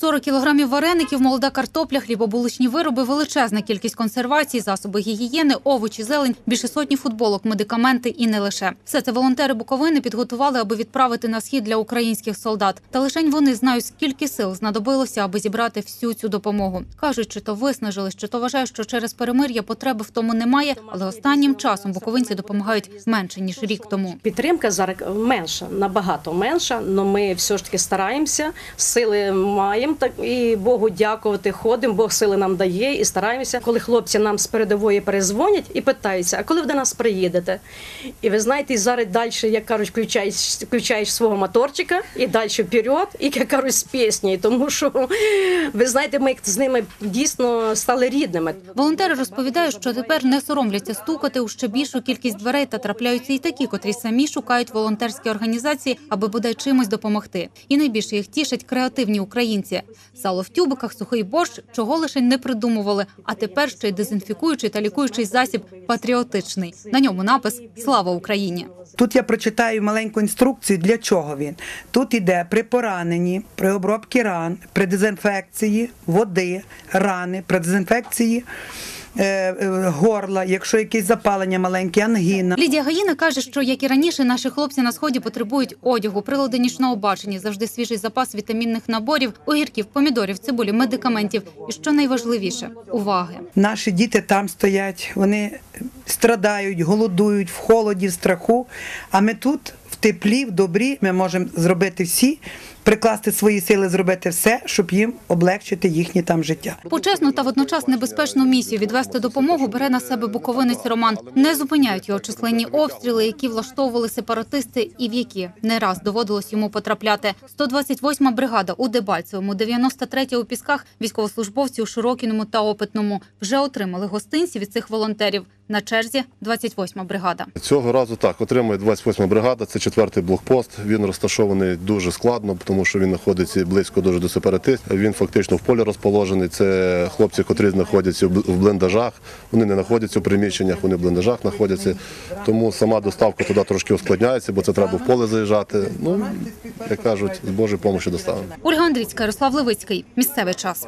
40 кілограмів вареників, молода картопля, хлібобуличні вироби, величезна кількість консервацій, засоби гігієни, овочі, зелень, більше сотні футболок, медикаменти і не лише. Все це волонтери Буковини підготували, аби відправити на схід для українських солдат. Та лишень вони знають, скільки сил знадобилося, аби зібрати всю цю допомогу. Кажуть, чи то виснажились, чи то вважають, що через перемир'я потреби в тому немає. Але останнім часом буковинці допомагають менше ніж рік тому. Підтримка зараз менша, набагато менша, але ми все ж таки стараємося, сили маємо так і Богу дякувати. Ходимо, Бог сили нам дає і стараємося. Коли хлопці нам з передової перезвонять і питаються, а коли ви до нас приїдете? І ви знаєте, і зараз далі, як кажуть, включаєш, включаєш свого моторчика і далі вперед, і як кажуть, з пісні. Тому що ви знаєте, ми з ними дійсно стали рідними. Волонтери розповідають, що тепер не соромляться стукати у ще більшу кількість дверей та трапляються і такі, котрі самі шукають волонтерські організації, аби бодай чимось допомогти. І найбільше їх тішать креативні українці. Сало в тюбиках, сухий борщ, чого лише не придумували. А тепер ще й дезінфікуючий та лікуючий засіб патріотичний. На ньому напис Слава Україні. Тут я прочитаю маленьку інструкцію, для чого він. Тут іде при пораненні, при обробці ран, при дезінфекції води, рани, при дезінфекції горла, якщо якесь запалення маленьке, ангіна. Лідія Гаїна каже, що як і раніше, наші хлопці на сході потребують одягу, прилади нічного бачення, завжди свіжий запас вітамінних наборів, огірків, помідорів, цибулі, медикаментів. І що найважливіше уваги. Наші діти там стоять, вони страдають, голодують в холоді, в страху. А ми тут, в теплі, в добрі, ми можемо зробити всі, прикласти свої сили, зробити все, щоб їм облегчити їхнє там життя. Почесну та водночас небезпечну місію відвести допомогу бере на себе буковинець Роман. Не зупиняють його численні обстріли, які влаштовували сепаратисти, і в які не раз доводилось йому потрапляти. 128-ма бригада у Дебальцевому, 93-я у Пісках, військовослужбовці у Широкіному та Опитному вже отримали гостинці від цих волонтерів. На черзі 28-ма бригада. Цього разу так отримує 28 бригада. Це четвертий блокпост. Він розташований дуже складно, тому що він знаходиться близько дуже до сепаратистів. Він фактично в полі розположений. Це хлопці, котрі знаходяться в блендажах. Вони не знаходяться в приміщеннях, вони в блендажах знаходяться. Тому сама доставка туди трошки ускладняється, бо це треба в поле заїжджати. Ну як кажуть, з Божою допомоги доставимо. Ольга Андрійська, Ярослав Левицький. Місцевий час.